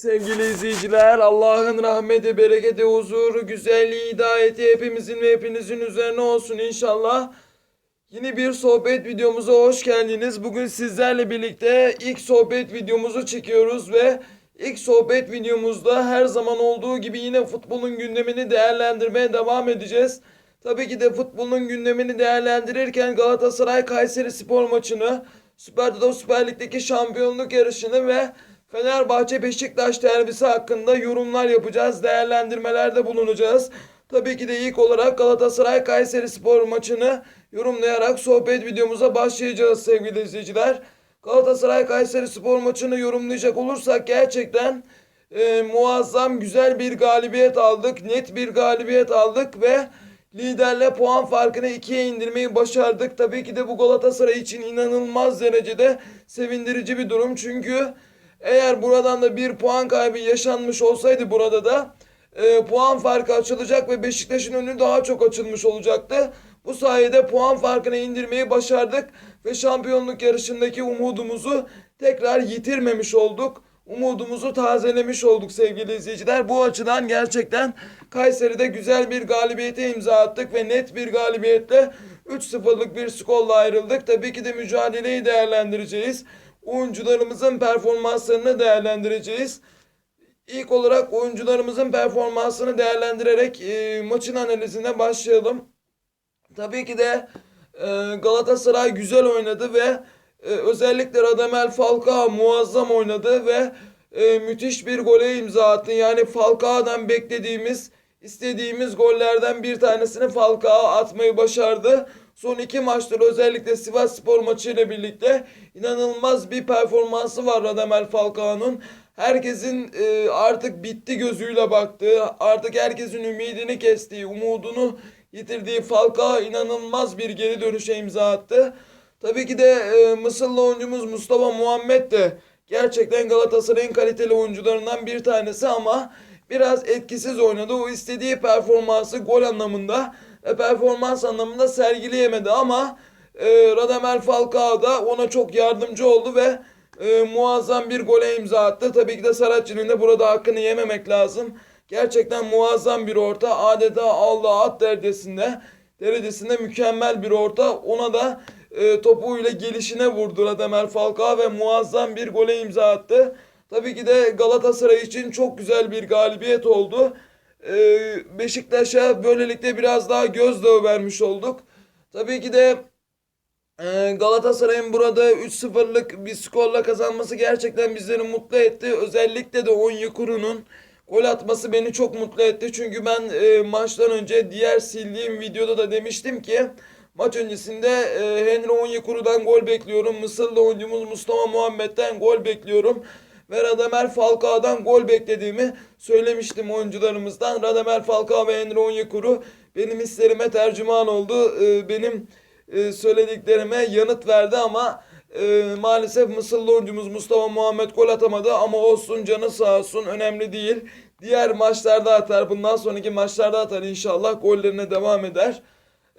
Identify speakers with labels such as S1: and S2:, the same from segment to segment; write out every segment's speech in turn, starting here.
S1: Sevgili izleyiciler, Allah'ın rahmeti, bereketi, huzuru, güzelliği, hidayeti hepimizin ve hepinizin üzerine olsun inşallah. Yeni bir sohbet videomuza hoş geldiniz. Bugün sizlerle birlikte ilk sohbet videomuzu çekiyoruz ve ilk sohbet videomuzda her zaman olduğu gibi yine futbolun gündemini değerlendirmeye devam edeceğiz. Tabii ki de futbolun gündemini değerlendirirken Galatasaray Kayseri Spor maçını, Süper Toto Süper Lig'deki şampiyonluk yarışını ve Fenerbahçe Beşiktaş derbisi hakkında yorumlar yapacağız, değerlendirmelerde bulunacağız. Tabii ki de ilk olarak Galatasaray Kayseri Spor maçını yorumlayarak sohbet videomuza başlayacağız sevgili izleyiciler. Galatasaray Kayseri Spor maçını yorumlayacak olursak gerçekten e, muazzam güzel bir galibiyet aldık. Net bir galibiyet aldık ve liderle puan farkını ikiye indirmeyi başardık. Tabii ki de bu Galatasaray için inanılmaz derecede sevindirici bir durum. Çünkü eğer buradan da bir puan kaybı yaşanmış olsaydı burada da e, puan farkı açılacak ve Beşiktaş'ın önü daha çok açılmış olacaktı. Bu sayede puan farkını indirmeyi başardık ve şampiyonluk yarışındaki umudumuzu tekrar yitirmemiş olduk. Umudumuzu tazelemiş olduk sevgili izleyiciler. Bu açıdan gerçekten Kayseri'de güzel bir galibiyete imza attık ve net bir galibiyetle 3-0'lık bir skorla ayrıldık. Tabii ki de mücadeleyi değerlendireceğiz. Oyuncularımızın performanslarını değerlendireceğiz. İlk olarak oyuncularımızın performansını değerlendirerek e, maçın analizine başlayalım. Tabii ki de e, Galatasaray güzel oynadı ve e, özellikle Radamel Falcao muazzam oynadı ve e, müthiş bir gole imza attı. Yani Falcao'dan beklediğimiz, istediğimiz gollerden bir tanesini Falcao atmayı başardı. Son iki maçtır özellikle Sivas Spor maçı ile birlikte inanılmaz bir performansı var Radamel Falcao'nun. Herkesin e, artık bitti gözüyle baktığı, artık herkesin ümidini kestiği, umudunu yitirdiği Falcao inanılmaz bir geri dönüşe imza attı. Tabii ki de e, Mısırlı oyuncumuz Mustafa Muhammed de gerçekten Galatasaray'ın kaliteli oyuncularından bir tanesi ama biraz etkisiz oynadı. O istediği performansı gol anlamında ve performans anlamında sergileyemedi ama e, Radamel Falcao da ona çok yardımcı oldu ve e, muazzam bir gole imza attı. Tabii ki de Saracchi'nin de burada hakkını yememek lazım. Gerçekten muazzam bir orta. Adeta Allah at derecesinde, derecesinde mükemmel bir orta. Ona da e, topuyla gelişine vurdu Radamel Falcao ve muazzam bir gole imza attı. Tabii ki de Galatasaray için çok güzel bir galibiyet oldu. E, Beşiktaş'a böylelikle biraz daha gözdağı vermiş olduk. Tabii ki de ee, Galatasaray'ın burada 3-0'lık bir skorla kazanması gerçekten bizleri mutlu etti. Özellikle de Onyekuru'nun gol atması beni çok mutlu etti. Çünkü ben e, maçtan önce diğer sildiğim videoda da demiştim ki maç öncesinde e, Henry Onyekuru'dan gol bekliyorum. Mısırlı oyuncumuz Mustafa Muhammed'den gol bekliyorum. Ve Radamel Falcao'dan gol beklediğimi söylemiştim oyuncularımızdan. Radamel Falcao ve Henry Onyekuru benim hislerime tercüman oldu. E, benim e, söylediklerime yanıt verdi ama e, maalesef Mısırlı oyuncumuz Mustafa Muhammed gol atamadı ama olsun canı sağ olsun önemli değil. Diğer maçlarda atar bundan sonraki maçlarda atar inşallah gollerine devam eder.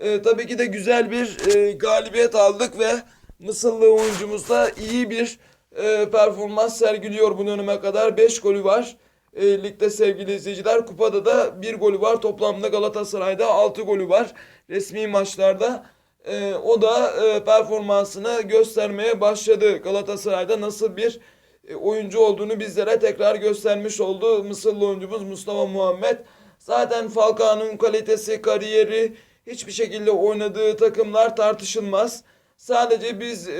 S1: E, tabii ki de güzel bir e, galibiyet aldık ve Mısırlı oyuncumuz da iyi bir e, performans sergiliyor bu döneme kadar. 5 golü var. E, ligde sevgili izleyiciler kupada da bir golü var. Toplamda Galatasaray'da 6 golü var. Resmi maçlarda. Ee, o da e, performansını göstermeye başladı. Galatasaray'da nasıl bir e, oyuncu olduğunu bizlere tekrar göstermiş oldu. Mısırlı oyuncumuz Mustafa Muhammed. Zaten Falcao'nun kalitesi, kariyeri, hiçbir şekilde oynadığı takımlar tartışılmaz. Sadece biz e,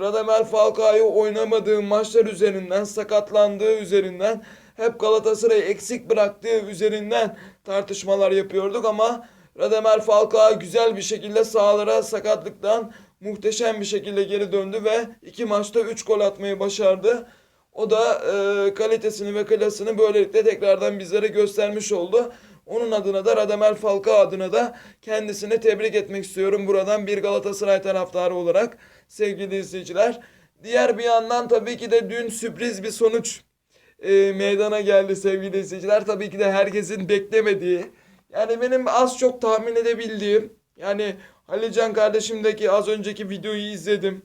S1: Radamel Falcao'yu oynamadığı maçlar üzerinden, sakatlandığı üzerinden, hep Galatasaray'ı eksik bıraktığı üzerinden tartışmalar yapıyorduk ama Radamel Falcao güzel bir şekilde sahalara sakatlıktan muhteşem bir şekilde geri döndü ve iki maçta 3 gol atmayı başardı. O da e, kalitesini ve klasını böylelikle tekrardan bizlere göstermiş oldu. Onun adına da Radamel Falcao adına da kendisini tebrik etmek istiyorum buradan bir Galatasaray taraftarı olarak sevgili izleyiciler. Diğer bir yandan tabii ki de dün sürpriz bir sonuç e, meydana geldi sevgili izleyiciler. Tabii ki de herkesin beklemediği yani benim az çok tahmin edebildiğim yani Halilcan kardeşimdeki az önceki videoyu izledim.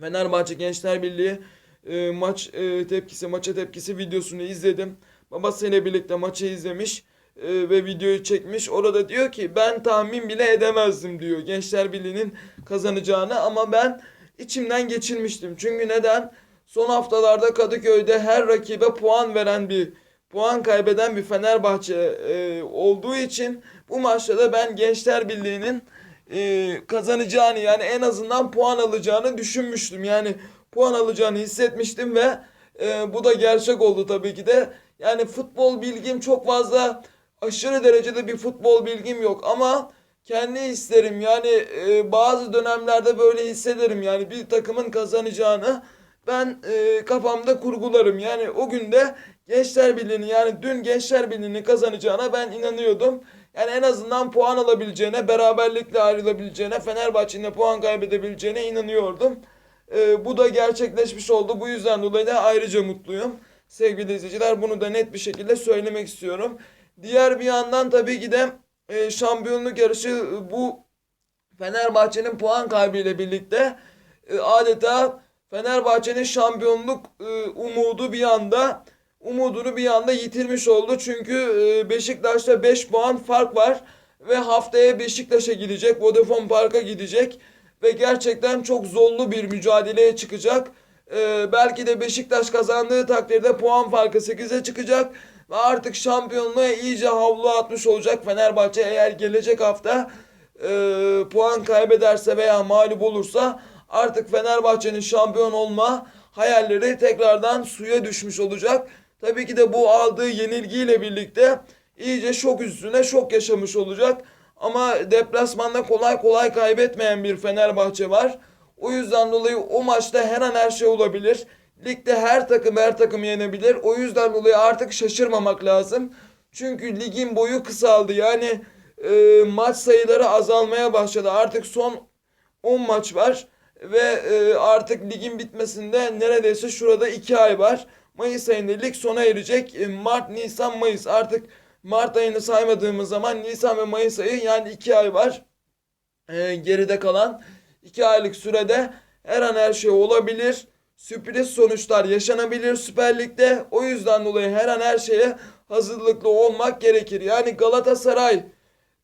S1: Fenerbahçe Gençler Birliği e, maç e, tepkisi, maça tepkisi videosunu izledim. Babasıyla birlikte maçı izlemiş e, ve videoyu çekmiş. Orada diyor ki ben tahmin bile edemezdim diyor Gençler Birliği'nin kazanacağını ama ben içimden geçirmiştim. Çünkü neden? Son haftalarda Kadıköy'de her rakibe puan veren bir puan kaybeden bir Fenerbahçe e, olduğu için bu maçta da ben Gençler Birliği'nin e, kazanacağını yani en azından puan alacağını düşünmüştüm. Yani puan alacağını hissetmiştim ve e, bu da gerçek oldu tabii ki de. Yani futbol bilgim çok fazla aşırı derecede bir futbol bilgim yok ama kendi hislerim yani e, bazı dönemlerde böyle hissederim yani bir takımın kazanacağını ben e, kafamda kurgularım. Yani o günde Gençler Birliği'nin yani dün Gençler Birliği'nin kazanacağına ben inanıyordum. Yani en azından puan alabileceğine, beraberlikle ayrılabileceğine, Fenerbahçe'nin puan kaybedebileceğine inanıyordum. E, bu da gerçekleşmiş oldu. Bu yüzden dolayı da ayrıca mutluyum. Sevgili izleyiciler bunu da net bir şekilde söylemek istiyorum. Diğer bir yandan tabii ki de e, şampiyonluk yarışı e, bu Fenerbahçe'nin puan kaybıyla birlikte e, adeta Fenerbahçe'nin şampiyonluk e, umudu bir anda umudunu bir anda yitirmiş oldu. Çünkü e, Beşiktaş'ta 5 puan fark var ve haftaya Beşiktaş'a gidecek, Vodafone Park'a gidecek ve gerçekten çok zorlu bir mücadeleye çıkacak. E, belki de Beşiktaş kazandığı takdirde puan farkı 8'e çıkacak ve artık şampiyonluğa iyice havlu atmış olacak Fenerbahçe eğer gelecek hafta e, puan kaybederse veya mağlup olursa artık Fenerbahçe'nin şampiyon olma hayalleri tekrardan suya düşmüş olacak. Tabii ki de bu aldığı yenilgiyle birlikte iyice şok üstüne şok yaşamış olacak. Ama deplasmanda kolay kolay kaybetmeyen bir Fenerbahçe var. O yüzden dolayı o maçta her an her şey olabilir. Ligde her takım her takım yenebilir. O yüzden dolayı artık şaşırmamak lazım. Çünkü ligin boyu kısaldı. Yani e, maç sayıları azalmaya başladı. Artık son 10 maç var ve e, artık ligin bitmesinde neredeyse şurada 2 ay var. Mayıs ayında lig sona erecek. E, Mart, Nisan, Mayıs artık Mart ayını saymadığımız zaman Nisan ve Mayıs ayı yani 2 ay var. E, geride kalan 2 aylık sürede her an her şey olabilir. Sürpriz sonuçlar yaşanabilir Süper Lig'de. O yüzden dolayı her an her şeye hazırlıklı olmak gerekir. Yani Galatasaray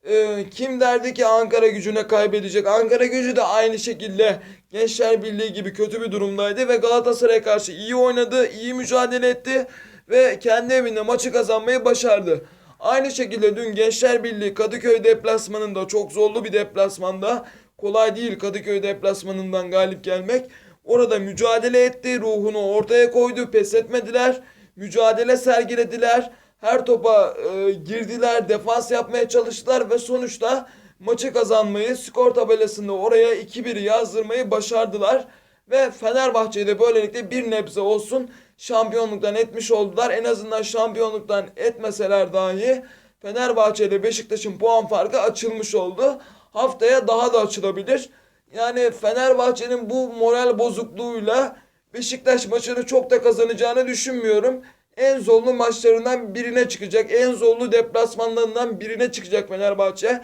S1: ee, kim derdi ki Ankara gücüne kaybedecek? Ankara gücü de aynı şekilde Gençler Birliği gibi kötü bir durumdaydı ve Galatasaray'a karşı iyi oynadı, iyi mücadele etti ve kendi evinde maçı kazanmayı başardı. Aynı şekilde dün Gençler Birliği Kadıköy deplasmanında çok zorlu bir deplasmanda kolay değil Kadıköy deplasmanından galip gelmek. Orada mücadele etti, ruhunu ortaya koydu, pes etmediler, mücadele sergilediler. Her topa e, girdiler, defans yapmaya çalıştılar ve sonuçta maçı kazanmayı, skor tabelasında oraya 2-1 yazdırmayı başardılar. Ve Fenerbahçe'yi de böylelikle bir nebze olsun şampiyonluktan etmiş oldular. En azından şampiyonluktan etmeseler dahi Fenerbahçe ile Beşiktaş'ın puan farkı açılmış oldu. Haftaya daha da açılabilir. Yani Fenerbahçe'nin bu moral bozukluğuyla Beşiktaş maçını çok da kazanacağını düşünmüyorum en zorlu maçlarından birine çıkacak. En zorlu deplasmanlarından birine çıkacak Fenerbahçe.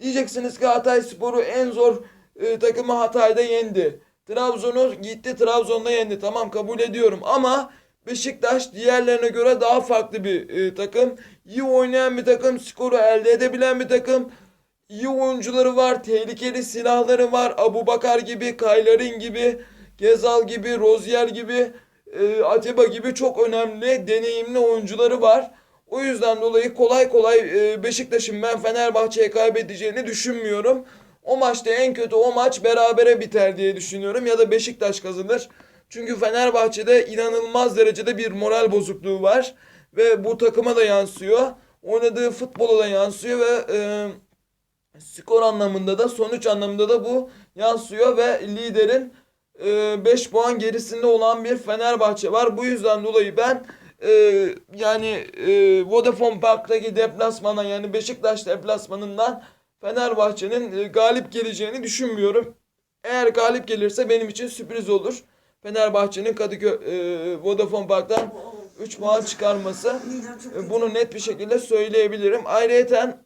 S1: Diyeceksiniz ki Hatay Sporu en zor e, takımı Hatay'da yendi. Trabzon'u gitti Trabzon'da yendi. Tamam kabul ediyorum ama Beşiktaş diğerlerine göre daha farklı bir e, takım. İyi oynayan bir takım, skoru elde edebilen bir takım. İyi oyuncuları var, tehlikeli silahları var. Abu Bakar gibi, Kaylarin gibi, Gezal gibi, Rozier gibi e, gibi çok önemli, deneyimli oyuncuları var. O yüzden dolayı kolay kolay e, Beşiktaş'ın ben Fenerbahçe'ye kaybedeceğini düşünmüyorum. O maçta en kötü o maç berabere biter diye düşünüyorum ya da Beşiktaş kazanır. Çünkü Fenerbahçe'de inanılmaz derecede bir moral bozukluğu var ve bu takıma da yansıyor. Oynadığı futbola da yansıyor ve e, skor anlamında da sonuç anlamında da bu yansıyor ve liderin 5 puan gerisinde olan bir Fenerbahçe var. Bu yüzden dolayı ben e, yani e, Vodafone Park'taki deplasmana yani Beşiktaş deplasmanından Fenerbahçe'nin e, galip geleceğini düşünmüyorum. Eğer galip gelirse benim için sürpriz olur. Fenerbahçe'nin Kadıköy e, Vodafone Park'tan 3 puan çıkarması. E, bunu net bir şekilde söyleyebilirim. Ayrıca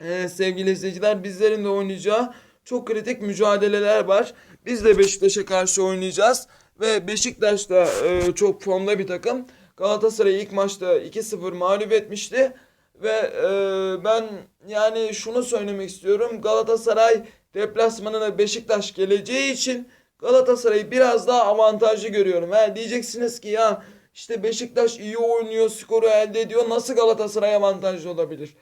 S1: e, sevgili izleyiciler bizlerin de oynayacağı çok kritik mücadeleler var. Biz de Beşiktaş'a karşı oynayacağız. ve Beşiktaş da e, çok formda bir takım. Galatasaray ilk maçta 2-0 mağlup etmişti. Ve e, ben yani şunu söylemek istiyorum. Galatasaray deplasmanına Beşiktaş geleceği için Galatasaray'ı biraz daha avantajlı görüyorum. Ha, diyeceksiniz ki ya işte Beşiktaş iyi oynuyor, skoru elde ediyor. Nasıl Galatasaray avantajlı olabilir?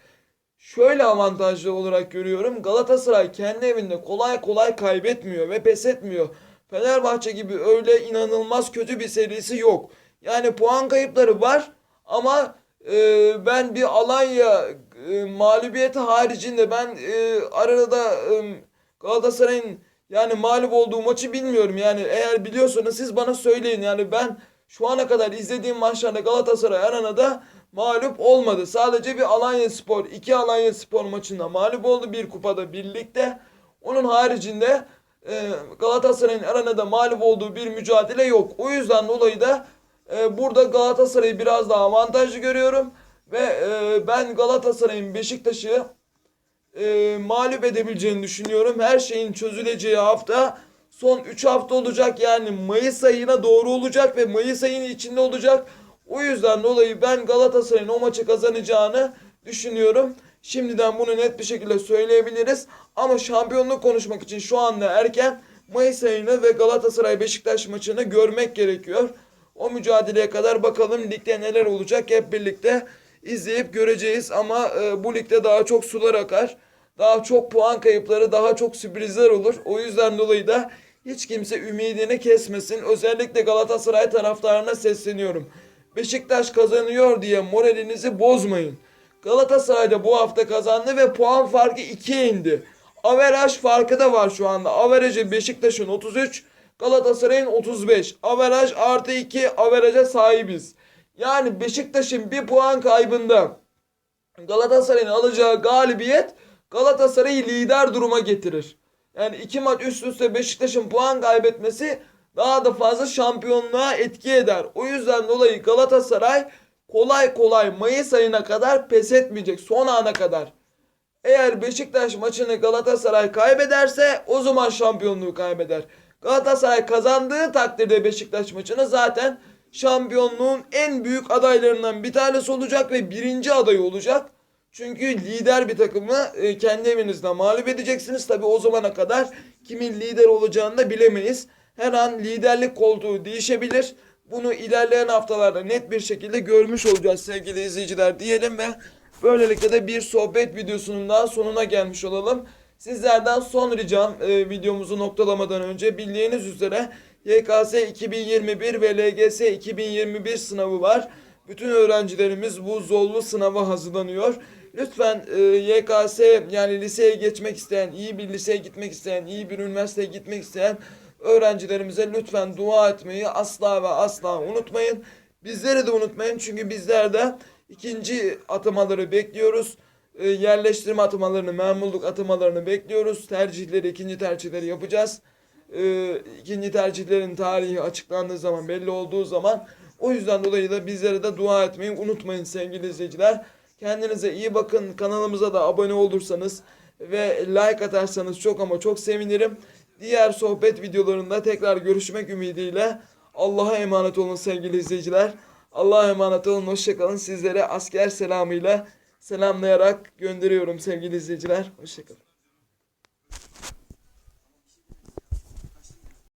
S1: Şöyle avantajlı olarak görüyorum. Galatasaray kendi evinde kolay kolay kaybetmiyor ve pes etmiyor. Fenerbahçe gibi öyle inanılmaz kötü bir serisi yok. Yani puan kayıpları var ama e, ben bir Alanya e, mağlubiyeti haricinde ben e, arada e, Galatasaray'ın yani mağlup olduğu maçı bilmiyorum. Yani eğer biliyorsanız siz bana söyleyin. Yani ben şu ana kadar izlediğim maçlarda Galatasaray Arena'da mağlup olmadı. Sadece bir Alanya Spor, iki Alanya Spor maçında mağlup oldu. Bir kupada birlikte. Onun haricinde e, Galatasaray'ın Arena'da mağlup olduğu bir mücadele yok. O yüzden dolayı da e, burada Galatasaray'ı biraz daha avantajlı görüyorum. Ve e, ben Galatasaray'ın Beşiktaş'ı e, mağlup edebileceğini düşünüyorum. Her şeyin çözüleceği hafta son 3 hafta olacak. Yani Mayıs ayına doğru olacak ve Mayıs ayının içinde olacak. O yüzden dolayı ben Galatasaray'ın o maçı kazanacağını düşünüyorum. Şimdiden bunu net bir şekilde söyleyebiliriz. Ama şampiyonluk konuşmak için şu anda erken Mayıs ayını ve Galatasaray Beşiktaş maçını görmek gerekiyor. O mücadeleye kadar bakalım ligde neler olacak hep birlikte izleyip göreceğiz. Ama e, bu ligde daha çok sular akar. Daha çok puan kayıpları, daha çok sürprizler olur. O yüzden dolayı da hiç kimse ümidini kesmesin. Özellikle Galatasaray taraftarına sesleniyorum. Beşiktaş kazanıyor diye moralinizi bozmayın. Galatasaray da bu hafta kazandı ve puan farkı 2'ye indi. Averaj farkı da var şu anda. Averajı Beşiktaş'ın 33, Galatasaray'ın 35. Averaj artı 2 averaja sahibiz. Yani Beşiktaş'ın bir puan kaybında Galatasaray'ın alacağı galibiyet Galatasaray'ı lider duruma getirir. Yani iki maç üst üste Beşiktaş'ın puan kaybetmesi daha da fazla şampiyonluğa etki eder. O yüzden dolayı Galatasaray kolay kolay Mayıs ayına kadar pes etmeyecek. Son ana kadar. Eğer Beşiktaş maçını Galatasaray kaybederse o zaman şampiyonluğu kaybeder. Galatasaray kazandığı takdirde Beşiktaş maçını zaten şampiyonluğun en büyük adaylarından bir tanesi olacak ve birinci adayı olacak. Çünkü lider bir takımı e, kendi evinizde mağlup edeceksiniz. Tabi o zamana kadar kimin lider olacağını da bilemeyiz. Her an liderlik koltuğu değişebilir. Bunu ilerleyen haftalarda net bir şekilde görmüş olacağız sevgili izleyiciler diyelim ve böylelikle de bir sohbet videosunun daha sonuna gelmiş olalım. Sizlerden son ricam e, videomuzu noktalamadan önce bildiğiniz üzere YKS 2021 ve LGS 2021 sınavı var. Bütün öğrencilerimiz bu zorlu sınava hazırlanıyor. Lütfen e, YKS yani liseye geçmek isteyen, iyi bir liseye gitmek isteyen, iyi bir üniversiteye gitmek isteyen öğrencilerimize lütfen dua etmeyi asla ve asla unutmayın. Bizleri de unutmayın çünkü bizler de ikinci atamaları bekliyoruz. E, yerleştirme atamalarını, memurluk atamalarını bekliyoruz. Tercihleri, ikinci tercihleri yapacağız. E, ikinci tercihlerin tarihi açıklandığı zaman, belli olduğu zaman o yüzden dolayı da bizlere de dua etmeyi unutmayın sevgili izleyiciler. Kendinize iyi bakın. Kanalımıza da abone olursanız ve like atarsanız çok ama çok sevinirim. Diğer sohbet videolarında tekrar görüşmek ümidiyle Allah'a emanet olun sevgili izleyiciler. Allah'a emanet olun. Hoşçakalın. Sizlere asker selamıyla selamlayarak gönderiyorum sevgili izleyiciler. Hoşçakalın.